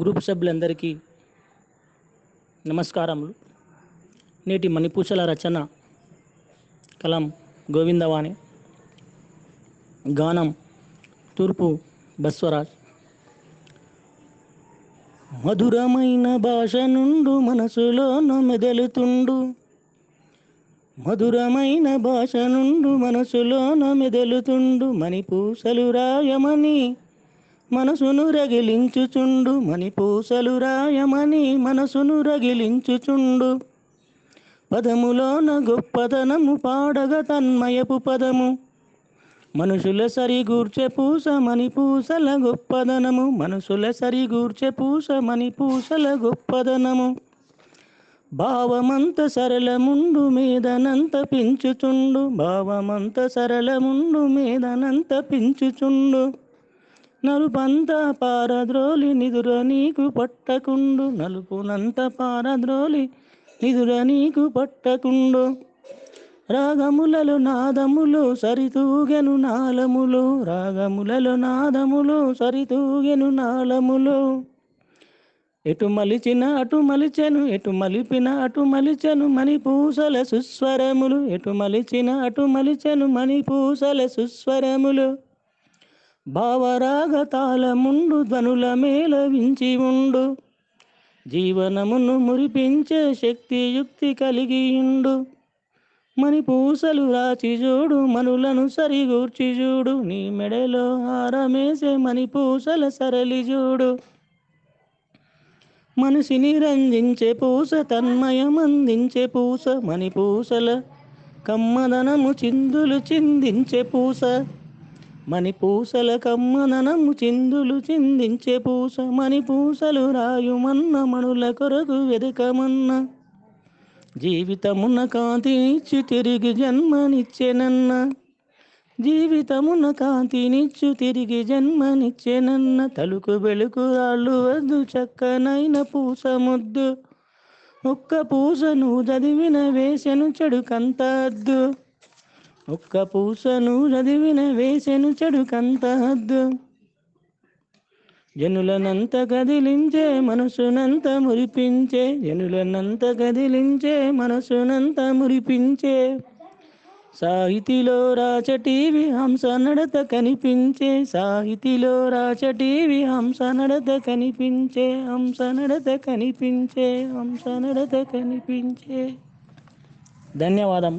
Group సభ్యులందరికీ నమస్కారములు. నేటి మణిపూసల రచన కలం గోవిందవాణి. గానం తూర్పు బస్వరాజ్. మధురమైన భాష నుండు మనసులోను మెదలుతుండు. మధురమైన భాష నుండు మనసులోన మెదలుతుండు మణిపూసలు రాయమని. మనసును రగిలించుచుండు మణిపూసలు రాయమని మనసును రగిలించుచుండు. పదములోన గొప్పతనము పాడగ తన్మయపు పదము. మనుషుల సరిగూర్చె పూస మణిపూసల గొప్పదనము. మనుషుల సరిగూర్చె పూస మణిపూసల గొప్పదనము. భావమంత సరళముండు మీదనంత పించుచుండు. భావమంత సరళముండు మీదనంత పించుచుండు. నలుపంత పారద్రోలి నిదుర నీకు పట్టకుండు. నలుపునంత పారద్రోలి నిదుర నీకు పట్టకుండు. రాగములలో నాదములు సరితూగెను నాలములు రాగములలో నాదములు సరితూగెను నాలములు ఎటు మలిచిన అటు మలిచెను ఎటు మలిపిన అటు మలిచెను మణిపూసల సుస్వరములు. ఎటు మలిచిన అటు మలిచెను మణిపూసల సుస్వరములు. భావరాగ తాళముండు ధ్వనుల మేళవించి ఉండు. జీవనమును మురిపించే శక్తి యుక్తి కలిగి ఉండు మణిపూసలు రాచి చూడు మనులను సరిగూర్చి చూడు నీ మెడలో హారమేసే మణిపూసల సరళి చూడు మనిషిని రంజించే పూస తన్మయమందించే పూస. మణిపూసల కమ్మదనము చిందులు చిందించే పూస. మణి పూసల కమ్మననము చిందులు చిందించే పూస మణి పూసలు రాయుమన్న మణుల కొరకు వెదకమన్న. జీవితమున కాంతినిచ్చు తిరిగి జన్మనిచ్చెనన్న జీవితమున కాంతినిచ్చు తిరిగి జన్మనిచ్చెనన్న తలుకు వెలుకు రాళ్ళు వద్దు చక్కనైన పూస ముద్దు. ఒక్క పూసను చదివిన వేసెను చెడు కంతద్దు ఒక్క పూసను చదివిన వేసెను చెడుకంత హద్దు జనులనంత కదిలించే మనసునంత మురిపించే జనులనంత కదిలించే మనసునంత మురిపించే. సాహితిలో రాచటీవి హంస నడత కనిపించే సాహితిలో రాచటీవి హంస నడత కనిపించే హంస నడత కనిపించే హంస నడత కనిపించే. ధన్యవాదం.